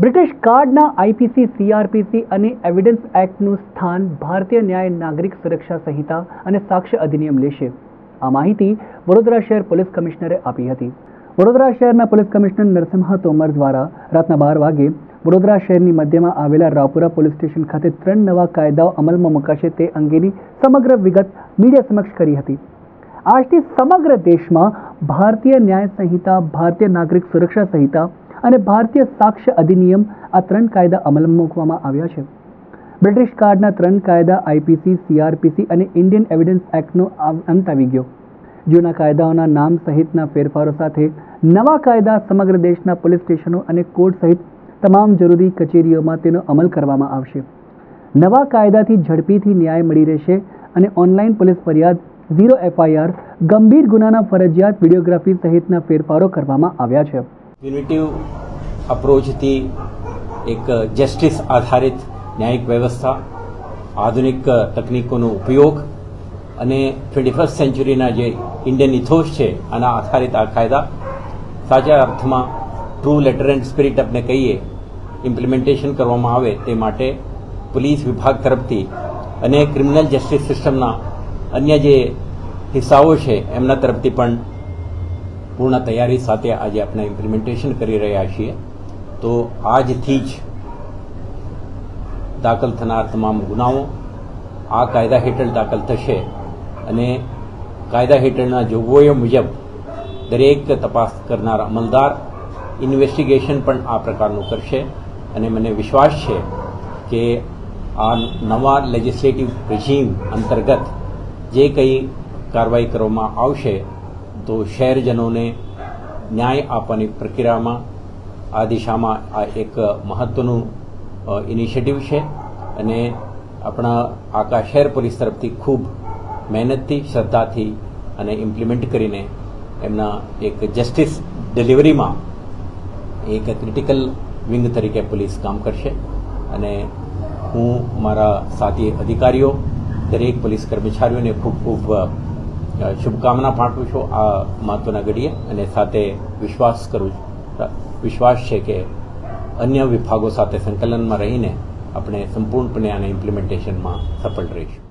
British કાર્ડના IPC, CrPC અને evidence એક્ટનું સ્થાન ભારતીય ન્યાય નાગરિક સુરક્ષા સંહિતા અને સાક્ષ્ય અધિનિયમ લેશે. આ માહિતી વડોદરા શહેર પોલીસ કમિશનરે આપી હતી. વડોદરા શહેરના પોલીસ કમિશનર નરસિંહ તોમર દ્વારા રાતના બાર વાગે વડોદરા શહેરની મધ્યમાં આવેલા રાવપુરા પોલીસ સ્ટેશન ખાતે ત્રણ નવા કાયદાઓ અમલમાં મુકાશે તે અંગેની સમગ્ર વિગત મીડિયા સમક્ષ કરી હતી. આજથી સમગ્ર દેશમાં ભારતીય ન્યાય સંહિતા, ભારતીય નાગરિક સુરક્ષા સંહિતા અને ભારતીય સાક્ષ્ય અધિનિયમ આ ત્રણ કાયદા અમલમાં મૂકવામાં આવ્યા છે. બ્રિટિશ કાર્ડના ત્રણ કાયદા આઈપીસી સીઆરપીસી અને ઇન્ડિયન એવિડન્સ એક્ટનો અંત આવી ગયો. જૂના કાયદાઓના નામ સહિતના ફેરફારો સાથે નવા કાયદા સમગ્ર દેશના પોલીસ સ્ટેશનો અને કોર્ટ સહિત તમામ જરૂરી કચેરીઓમાં તેનો અમલ કરવામાં આવશે. નવા કાયદાથી ઝડપીથી ન્યાય મળી રહેશે અને ઓનલાઈન પોલીસ ફરિયાદ, ઝીરો એફઆઈઆર ગંભીર ગુનાના ફરજિયાત વિડીયોગ્રાફી સહિતના ફેરફારો કરવામાં આવ્યા છે. યુનિટિવ અપ્રોચથી એક જસ્ટિસ આધારિત ન્યાયિક વ્યવસ્થા આધુનિક તકનીકોનો ઉપયોગ અને ટ્વેન્ટી ફર્સ્ટ સેન્ચુરીના જે ઇન્ડિયન ઇથોસ છે આના આધારિત આ કાયદા સાચા અર્થમાં ટ્રુ લેટર એન્ડ સ્પિરિટ આપણે કહીએ ઇમ્પ્લિમેન્ટેશન કરવામાં આવે તે માટે પોલીસ વિભાગ તરફથી અને ક્રિમિનલ જસ્ટિસ સિસ્ટમના અન્ય જે હિસ્સાઓ છે એમના તરફથી પણ પૂર્ણ તૈયારી સાથે આજે આપણે ઇમ્પ્લિમેન્ટેશન કરી રહ્યા છીએ. તો આજથી જ દાખલ થનાર તમામ ગુનાઓ આ કાયદા હેઠળ દાખલ થશે અને કાયદા હેઠળના જોગવાઈઓ મુજબ દરેક તપાસ કરનાર અમલદાર ઇન્વેસ્ટિગેશન પણ આ પ્રકારનું કરશે. અને મને વિશ્વાસ છે કે આ નવા લેજિસ્લેટિવ રિઝીમ અંતર્ગત જે કંઈ કાર્યવાહી કરવામાં આવશે તો શહેરજનોને ન્યાય આપવાની પ્રક્રિયામાં આ દિશામાં આ એક મહત્વનું ઇનિશિયેટિવ છે અને આપણા આખા શહેર પોલીસ તરફથી ખૂબ મહેનતથી, શ્રદ્ધાથી અને ઇમ્પ્લિમેન્ટ કરીને એમના એક જસ્ટિસ ડિલિવરીમાં એક ક્રિટિકલ વિંગ તરીકે પોલીસ કામ કરશે. અને હું મારા સાથી અધિકારીઓ, દરેક પોલીસ કર્મચારીઓને ખૂબ ખૂબ શુભકામના પાઠવું છું આ મહત્વના ઘડીએ અને સાથે વિશ્વાસ કરું છું. વિશ્વાસ છે કે અન્ય વિભાગો સાથે સંકલનમાં રહીને આપણે સંપૂર્ણપણે આના ઇમ્પ્લિમેન્ટેશનમાં સફળ રહીશું.